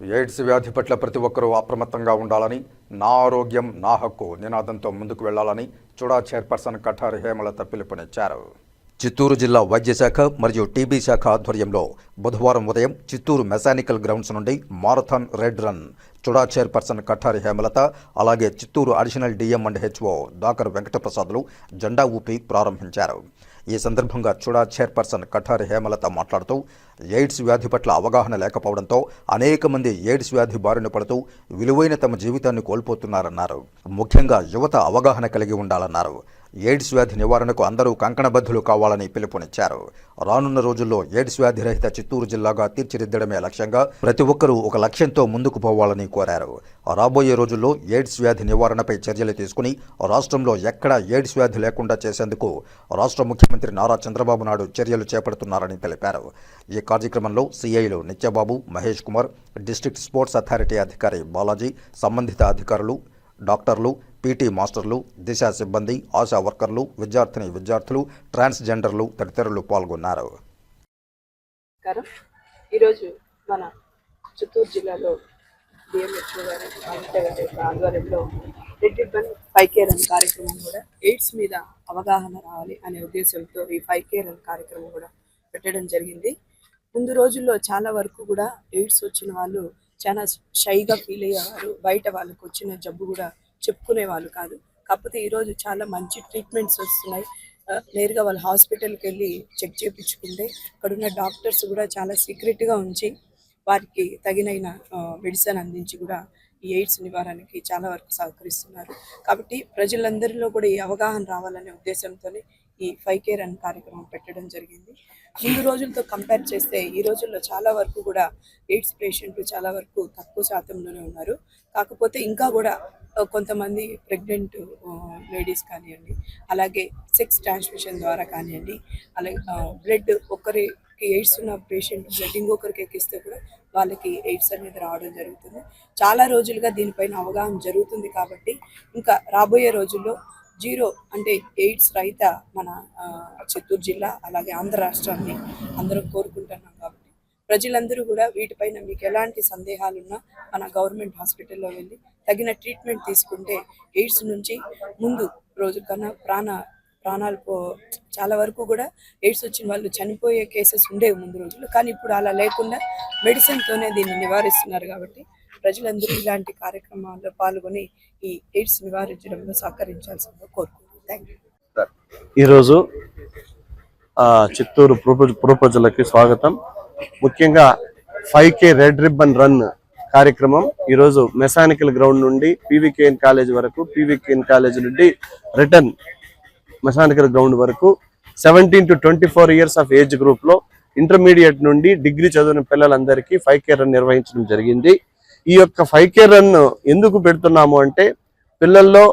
AIDS వ్యాధి పట్ల ప్రతి ఒక్కరూ అప్రమత్తంగా ఉండాలని నా ఆరోగ్యం నా హక్కు నినాదంతో ముందుకు వెళ్ళాలని చుడా చైర్పర్సన్ కఠారి హేమలత పిలుపునిచ్చారు. చిత్తూరు జిల్లా వైద్య శాఖ మరియు టీబీ శాఖ ఆధ్వర్యంలో బుధవారం ఉదయం చిత్తూరు మెకానికల్ గ్రౌండ్స్ నుండి marathon red run Chuda chairperson Kathari Hemalatha అలాగే Chittoor additional DM and HO దాకర్ వెంకటప్రసాద్లు జెండా ఊపి ప్రారంభించారు. ఈ సందర్భంగా చుడా చైర్పర్సన్ కఠారి హేమలత మాట్లాడుతూ ఎయిడ్స్ వ్యాధి పట్ల అవగాహన లేకపోవడంతో అనేక మంది ఎయిడ్స్ వ్యాధి బారిన పడుతూ విలువైన తమ జీవితాన్ని కోల్పోతున్నారన్నారు. ముఖ్యంగా యువత అవగాహన కలిగి ఉండాలన్నారు. ఎయిడ్స్ వ్యాధి నివారణకు అందరూ కంకణబద్ధులు కావాలని పిలుపునిచ్చారు. రానున్న రోజుల్లో ఎయిడ్స్ వ్యాధి రహిత చిత్తూరు జిల్లాగా తీర్చిదిద్దడమే లక్ష్యంగా ప్రతి ఒక్కరూ ఒక లక్ష్యంతో ముందుకు పోవాలని కోరారు. రాబోయే రోజుల్లో ఎయిడ్స్ వ్యాధి నివారణపై చర్యలు తీసుకుని రాష్ట్రంలో ఎక్కడా ఎయిడ్స్ వ్యాధి లేకుండా చేసేందుకు రాష్ట్ర ముఖ్యమంత్రి నారా చంద్రబాబు నాయుడు చర్యలు చేపడుతున్నారని తెలిపారు. ఈ కార్యక్రమంలో సిఐలు Nityababu Mahesh Kumar district sports authority అధికారి బాలాజీ సంబంధిత అధికారులు డాక్టర్లు పీటీ మాస్టర్లు దిశ సిబ్బంది ఆశా వర్కర్లు విద్యార్థిని విద్యార్థులు ట్రాన్స్జెండర్లు తదితరులు పాల్గొన్నారు. ఈరోజు మన చిత్తూరు జిల్లాలో డిఎంహెచ్ఓ గారు ఆధ్వర్యంలో రెడ్ రిబ్బన్ ఫైవ్ కేర్ అనే కార్యక్రమం కూడా ఎయిడ్స్ మీద అవగాహన రావాలి అనే ఉద్దేశంతో ఈ ఫైవ్ కేర్ అనే కార్యక్రమం కూడా పెట్టడం జరిగింది. ముందు రోజుల్లో చాలా వరకు కూడా ఎయిడ్స్ వచ్చిన వాళ్ళు చాలా షైగా ఫీల్ అయ్యేవారు బయట వాళ్ళకు వచ్చిన జబ్బు కూడా చెప్పుకునే వాళ్ళు కాదు. కాకపోతే ఈరోజు చాలా మంచి ట్రీట్మెంట్స్ వస్తున్నాయి. నేరుగా వాళ్ళు హాస్పిటల్కి వెళ్ళి చెక్ చేయించుకుంటే అక్కడ ఉన్న డాక్టర్స్ కూడా చాలా సీక్రెట్గా ఉంచి వారికి తగినైన మెడిసిన్ అందించి కూడా ఈ ఎయిడ్స్ నివారణకి చాలా వరకు సహకరిస్తున్నారు. కాబట్టి ప్రజలందరిలో కూడా ఈ అవగాహన రావాలనే ఉద్దేశంతోనే ఈ ఫైవ్ కేర్ అనే కార్యక్రమం పెట్టడం జరిగింది. ముందు రోజులతో కంపేర్ చేస్తే ఈ రోజుల్లో చాలా వరకు కూడా ఎయిడ్స్ పేషెంట్లు చాలా వరకు తక్కువ శాతంలోనే ఉన్నారు. కాకపోతే ఇంకా కూడా కొంతమంది ప్రెగ్నెంట్ లేడీస్ కానివ్వండి అలాగే సెక్స్ ట్రాన్స్మిషన్ ద్వారా కానివ్వండి అలాగే బ్లడ్ ఒకరికి ఎయిడ్స్ ఉన్న పేషెంట్ బ్లడ్ ఇంకొకరికి ఎక్కిస్తే కూడా వాళ్ళకి ఎయిడ్స్ అనేది రావడం జరుగుతుంది. చాలా రోజులుగా దీనిపైన అవగాహన జరుగుతుంది కాబట్టి ఇంకా రాబోయే రోజుల్లో జీరో అంటే ఎయిడ్స్ రహిత మన చిత్తూరు జిల్లా అలాగే ఆంధ్ర రాష్ట్రాన్ని అందరం కోరుకుంటున్నాం కాబట్టి. ప్రజలందరూ కూడా వీటిపైన మీకు ఎలాంటి సందేహాలున్నా మన గవర్నమెంట్ హాస్పిటల్లో వెళ్ళి తగిన ట్రీట్మెంట్ తీసుకుంటే ఎయిడ్స్ నుంచి ముందు రోజు కన్నా ప్రాణ ప్రాణాలు పో చాలా వరకు కూడా ఎయిడ్స్ వచ్చిన వాళ్ళు చనిపోయే కేసెస్ ఉండేవి ముందు రోజులు కానీ ఇప్పుడు అలా లేకుండా మెడిసిన్తోనే దీన్ని నివారిస్తున్నారు కాబట్టి ప్రజలందరూ ఇలాంటి కార్యక్రమాల్లో పాల్గొని ఈ ఎయిడ్స్ నివారించడంలో సహకరించాల్సిందిగా కోరుకుంటున్నాను. థ్యాంక్ ఈరోజు ఆ, చిత్తూరు పుర స్వాగతం. ముఖ్యంగా five K red ribbon run కార్యక్రమం ఈరోజు మెకానికల్ గ్రౌండ్ నుండి పీవీకేఎన్ కాలేజ్ వరకు పీవీకేఎన్ కాలేజ్ నుండి రిటర్న్ మెకానికల్ గ్రౌండ్ వరకు seventeen to twenty four years of age గ్రూప్లో ఇంటర్మీడియట్ నుండి డిగ్రీ చదివిన పిల్లలందరికీ ఫైవ్ కే రన్ నిర్వహించడం జరిగింది. ఈ యొక్క ఫైవ్ కే రన్ ఎందుకు పెడుతున్నాము అంటే పిల్లల్లో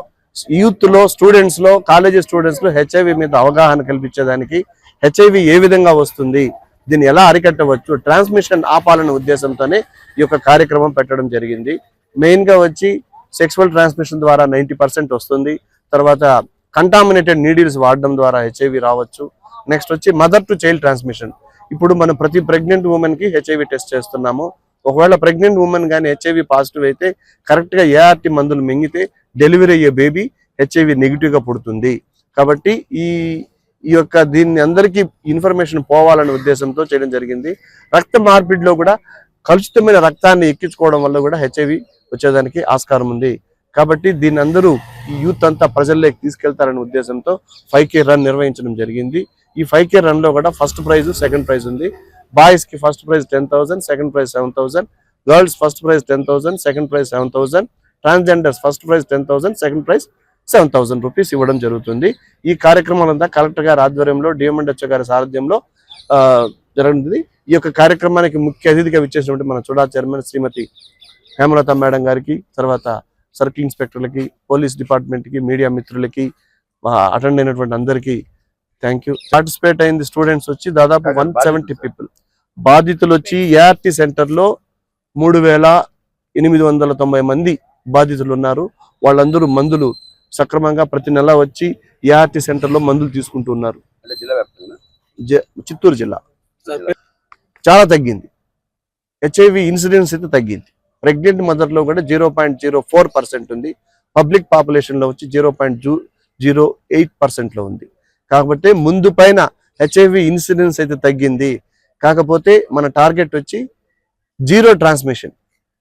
యూత్లో స్టూడెంట్స్లో కాలేజీ స్టూడెంట్స్లో హెచ్ఐవి మీద అవగాహన కల్పించేదానికి హెచ్ఐవి ఏ విధంగా వస్తుంది దీన్ని ఎలా అరికట్టవచ్చు ట్రాన్స్మిషన్ ఆపాలనే ఉద్దేశంతోనే ఈ యొక్క కార్యక్రమం పెట్టడం జరిగింది. మెయిన్గా వచ్చి సెక్సువల్ ట్రాన్స్మిషన్ ద్వారా నైంటీ పర్సెంట్ వస్తుంది తర్వాత కంటామినేటెడ్ నీడిల్స్ వాడడం ద్వారా హెచ్ఐవి రావచ్చు. నెక్స్ట్ వచ్చి మదర్ టు చైల్డ్ ట్రాన్స్మిషన్ ఇప్పుడు మనం ప్రతి ప్రెగ్నెంట్ ఉమెన్కి హెచ్ఐవి టెస్ట్ చేస్తున్నాము. ఒకవేళ ప్రెగ్నెంట్ ఉమెన్ కానీ హెచ్ఐవి పాజిటివ్ అయితే కరెక్ట్గా ఏఆర్టీ మందులు మింగితే డెలివరీ అయ్యే బేబీ హెచ్ఐవి నెగిటివ్గా పుడుతుంది. కాబట్టి ఈ ఈ యొక్క దీన్ని అందరికీ ఇన్ఫర్మేషన్ పోవాలనే ఉద్దేశంతో చేయడం జరిగింది. రక్త మార్పిడిలో కూడా కలుషితమైన రక్తాన్ని ఎక్కించుకోవడం వల్ల కూడా హెచ్ఐవి వచ్చేదానికి ఆస్కారం ఉంది. కాబట్టి దీన్ని అందరూ ఈ యూత్ అంతా ప్రజల్లోకి తీసుకెళ్తారనే ఉద్దేశంతో ఫైవ్ కే రన్ నిర్వహించడం జరిగింది. ఈ ఫైవ్ కే రన్లో కూడా ఫస్ట్ ప్రైజ్ సెకండ్ ప్రైజ్ ఉంది. బాయ్స్కి first prize ten thousand second prize seven thousand girls first prize ten thousand second prize seven thousand transgenders first prize ten thousand second prize seven thousand rupees ఇవ్వడం జరుగుతుంది. ఈ కార్యక్రమాలంతా collector గారి ఆధ్వర్యంలో డిఎంఎండ్హెచ్ గారి సారథ్యంలో జరుగుతుంది. ఈ యొక్క కార్యక్రమానికి ముఖ్య అతిథిగా విచ్చేసినటువంటి మన చూడా చైర్మన్ శ్రీమతి హేమలత మేడం గారికి తర్వాత సర్కిల్ ఇన్స్పెక్టర్లకి పోలీస్ డిపార్ట్మెంట్కి మీడియా మిత్రులకి అటెండ్ అయినటువంటి అందరికీ థ్యాంక్ యూ పార్టిసిపేట్ అయింది స్టూడెంట్స్ వచ్చి దాదాపు వన్ సెవెంటీ పీపుల్ బాధితులు వచ్చి ఏఆర్టీ సెంటర్లో మూడు వేల ఎనిమిది వందల తొంభై మంది బాధితులు ఉన్నారు. వాళ్ళందరూ మందులు సక్రమంగా ప్రతి నెల వచ్చి ఏఆర్టీ సెంటర్లో మందులు తీసుకుంటూ ఉన్నారు. అంటే జిల్లా వ్యాప్తంగా? జ- చిత్తూరు జిల్లా. చాలా తగ్గింది. హెచ్ఐవి ఇన్సిడెన్స్ అయితే తగ్గింది. ప్రెగ్నెంట్ మదర్లో కూడా zero point zero four percent ఉంది. పబ్లిక్ పాపులేషన్లో వచ్చి జీరో పాయింట్ జూ జీరో ఎయిట్ పర్సెంట్లో ఉంది. కాకపోతే ముందు పైన హెచ్ఐవి ఇన్సిడెన్స్ అయితే తగ్గింది. కాకపోతే మన టార్గెట్ వచ్చి zero transmission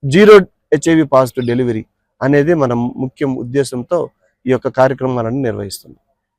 zero HIV positive delivery అనేది మన ముఖ్యం ఉద్దేశంతో ఈ యొక్క కార్యక్రమాలను నిర్వహిస్తున్నాం.